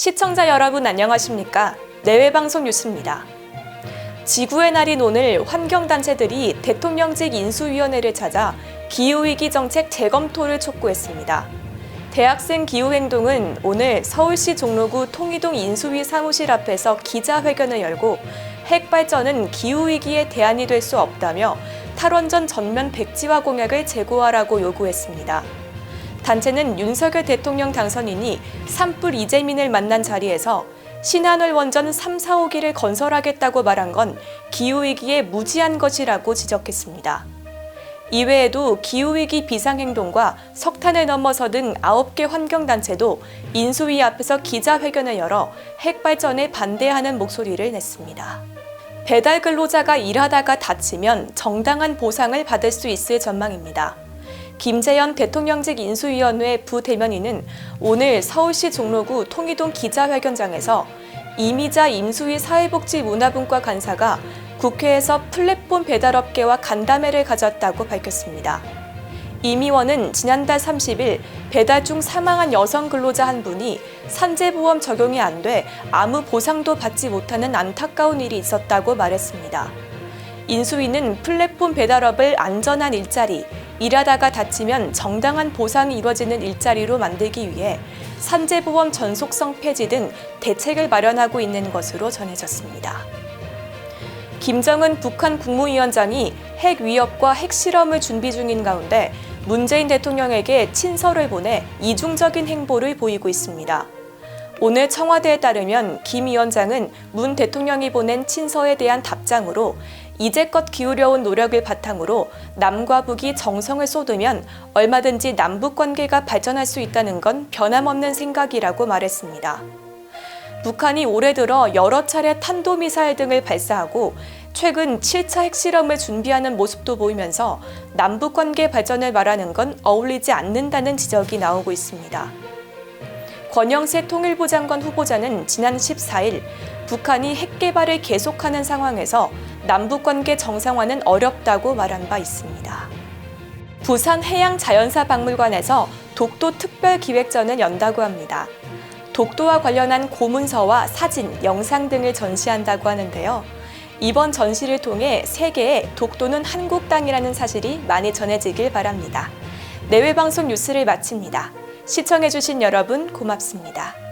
시청자 여러분 안녕하십니까? 내외방송 뉴스입니다. 지구의 날인 오늘 환경단체들이 대통령직 인수위원회를 찾아 기후위기 정책 재검토를 촉구했습니다. 대학생 기후행동은 오늘 서울시 종로구 통이동 인수위 사무실 앞에서 기자회견을 열고 핵발전은 기후위기의 대안이 될 수 없다며 탈원전 전면 백지화 공약을 재고하라고 요구했습니다. 단체는 윤석열 대통령 당선인이 산불 이재민을 만난 자리에서 신한울 원전 3, 4, 5기를 건설하겠다고 말한 건 기후위기에 무지한 것이라고 지적했습니다. 이외에도 기후위기 비상행동과 석탄을 넘어서 등 9개 환경단체도 인수위 앞에서 기자회견을 열어 핵발전에 반대하는 목소리를 냈습니다. 배달 근로자가 일하다가 다치면 정당한 보상을 받을 수 있을 전망입니다. 김재현 대통령직 인수위원회 부대변인은 오늘 서울시 종로구 통이동 기자회견장에서 이미자 임수희 사회복지 문화분과 간사가 국회에서 플랫폼 배달업계와 간담회를 가졌다고 밝혔습니다. 임 의원은 지난달 30일 배달 중 사망한 여성 근로자 한 분이 산재보험 적용이 안 돼 아무 보상도 받지 못하는 안타까운 일이 있었다고 말했습니다. 인수위는 플랫폼 배달업을 안전한 일자리, 일하다가 다치면 정당한 보상이 이뤄지는 일자리로 만들기 위해 산재보험 전속성 폐지 등 대책을 마련하고 있는 것으로 전해졌습니다. 김정은 북한 국무위원장이 핵 위협과 핵실험을 준비 중인 가운데 문재인 대통령에게 친서를 보내 이중적인 행보를 보이고 있습니다. 오늘 청와대에 따르면 김 위원장은 문 대통령이 보낸 친서에 대한 답장으로 이제껏 기울여온 노력을 바탕으로 남과 북이 정성을 쏟으면 얼마든지 남북 관계가 발전할 수 있다는 건 변함없는 생각이라고 말했습니다. 북한이 올해 들어 여러 차례 탄도미사일 등을 발사하고 최근 7차 핵실험을 준비하는 모습도 보이면서 남북 관계 발전을 말하는 건 어울리지 않는다는 지적이 나오고 있습니다. 권영세 통일부 장관 후보자는 지난 14일 북한이 핵 개발을 계속하는 상황에서 남북 관계 정상화는 어렵다고 말한 바 있습니다. 부산 해양자연사박물관에서 독도 특별기획전을 연다고 합니다. 독도와 관련한 고문서와 사진, 영상 등을 전시한다고 하는데요. 이번 전시를 통해 세계에 독도는 한국 땅이라는 사실이 많이 전해지길 바랍니다. 내외 방송 뉴스를 마칩니다. 시청해주신 여러분 고맙습니다.